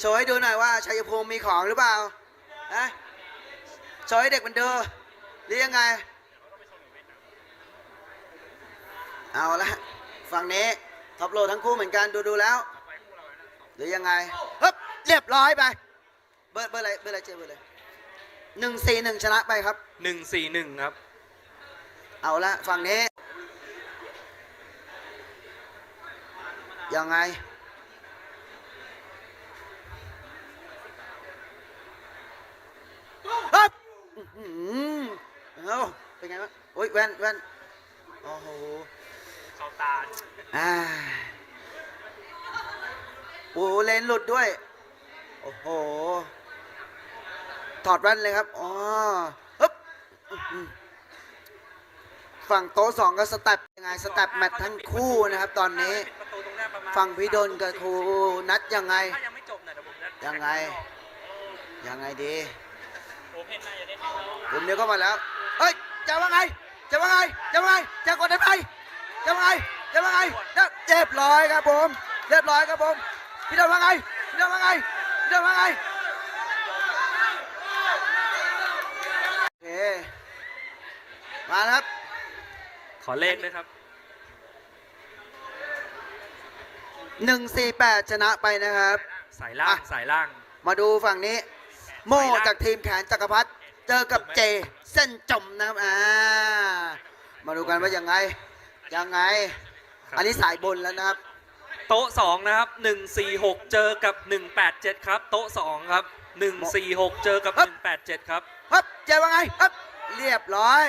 โชว์ให้ดูหน่อยว่าชัยภูมิมีของหรือเปล่านะโชว์ให้เด็กมันดูหรือยังไง เอาละฝั่งนี้ท็อปโหลดทั้งคู่เหมือนกันดูดูๆแล้ว หรือยังไงฮึบเรียบร้อยไป เบอร์เบอร์อะไรเบอร์อะไรเจเบอร์อะไรหนึ่งสี่หนึ่งชนะไปครับ หนึ่งสี่หนึ่งครับ เอาละฝั่งนี้ยังไง ไงวะโอ้ยแว่นแว่นโอ้โหเข้าตาอ่าโอ้โหเลนหลุดด้วย โอ้โห ถอดแว่นเลยครับ อ๋อฮึบฝั่งโต๊ะสองก็สเต็ปยังไงสเต็ปแมตทั้งคู่นะครับ ตอนนี้ ฝั่งพี่ดนกับครูนัดยังไง ยังไม่จบนะเดี๋ยวผมจะยังไงยังไงดีโอเด้กลุ่มเดียวก็มาแล้ว จะว่าไง จะว่าไง จะว่าไง จะกดได้ไหมจะว่าไง จะว่าไงเรียบร้อยครับผม เรียบร้อยครับผม พี่ดอนว่าไง พี่ดอนว่าไง พี่ดอนว่าไงโอเคมาแล้วครับ ขอเลขด้วยครับ148ชนะไปนะครับ สายล่างอะสายล่าง มาดูฝั่งนี้ โม่จากทีมแขนจักรพัฒ เจอกับเจเส้นจมนะครับอ่ามาดูกันว่ายังไงยังไงครับอันนี้สายบนแล้วนะครับ โต๊ะสองนะครับหนึ่งสี่หกเจอกับหนึ่งแปดเจ็ดครับ โต๊ะสองครับหนึ่งสี่หกเจอกับครัหบนึ่งแปดเจ็ดครับฮึบเจว่าไงฮึบเรียบร้อย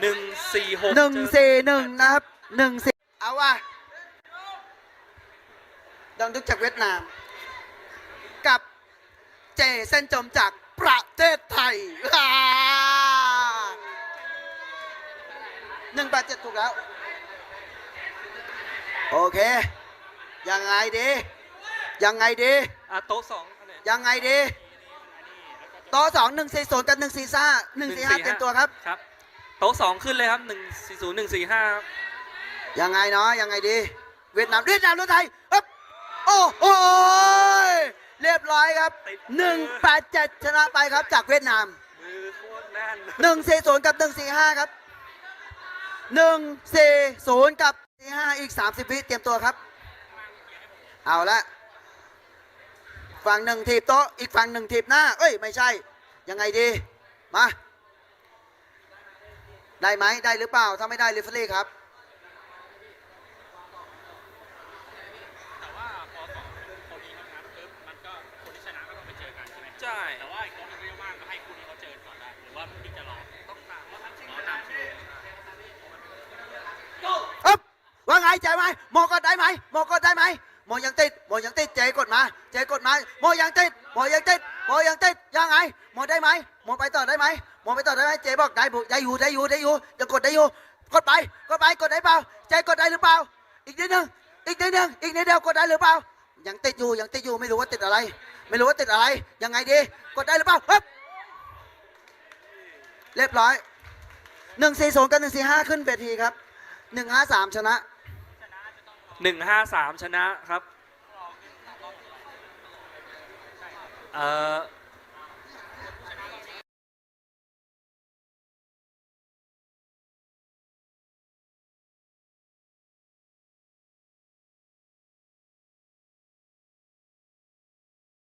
หนึ่งสี่หกหนึ่งสี่หนึ่งนะครับหนึ่งสี่เอาว่ะดองดุกจากเวียดนามกับ เจเส้นจมจากประเทศไทยหนึ่งแปดเจ็ดถูกแล้ว โอเค ยังไงดี ยังไงดี อะโต๊ะสองคะแนนยังไงดีต่อสองหนึ่งสี่ศูนย์กับหนึ่งสี่ห้าหนึ่งสี่ห้าเต็มตัวครับ ครับ โต๊ะสองขึ้นเลยครับหนึ่งสี่ศูนย์หนึ่งสี่ห้าครับยังไงเนาะยังไงดี เวียดนามเวียดนามหรือไทยปึ๊บโอ้โหยเรียบร้อยครับ187ชนะไปครับจากเวียดนามมือโคตรแน่น140กับ145ครับ140กับ45อีก30วิเตรียมตัวครับ เอาละฝั่งหนึ่งทีบโต๊ะอีกฝั่งหนึ่งทีบหน้า เอ้ยไม่ใช่ ยังไงดี มา ได้ไหมได้หรือเปล่า ถ้าไม่ได้ลิฟลี่ครับ แต่ว่าพอสองคนนี้เขาชนะปุ๊บมันก็คนที่ชนะก็ต้องไปเจอกันใช่ไหมใช่แต่ว่าอีกคนนึงก็ยังว่างก็ให้คู่นี้เขาเจอก่อนได้หรือว่าพี่จะรอต้องตามว่าทันชิงตามชิงอึ๊บว่าไงใจไหมโมกดได้ไหมโมกดได้ไหมโมยังติดโมยังติดเจกดมาเจกดมาโมยังติดโมยังติดโมยังติดยังไงโมได้ไหมโมไปต่อได้ไหมโมไปต่อได้ไหมเจบอกได้บุได้อยู่ได้อยู่ได้อยู่จะกดได้อยู่กดไปกดไปกดได้เปล่าเจกดได้หรือเปล่า อีกนิดนึงอีกนิดนึงอีกนิดเดียวกดได้หรือเปล่า ยังติดอยู่ยังติดอยู่ไม่รู้ว่าติดอะไร ไม่รู้ว่าติดอะไร ยังไงดี กดได้หรือเปล่าฮึบเรียบร้อยหนึ่งสี่ศูนย์กับหนึ่งสี่ห้าขึ้นเวทีครับหนึ่งห้าสามชนะ หนึ่งห้าสามชนะครับ เอ่อ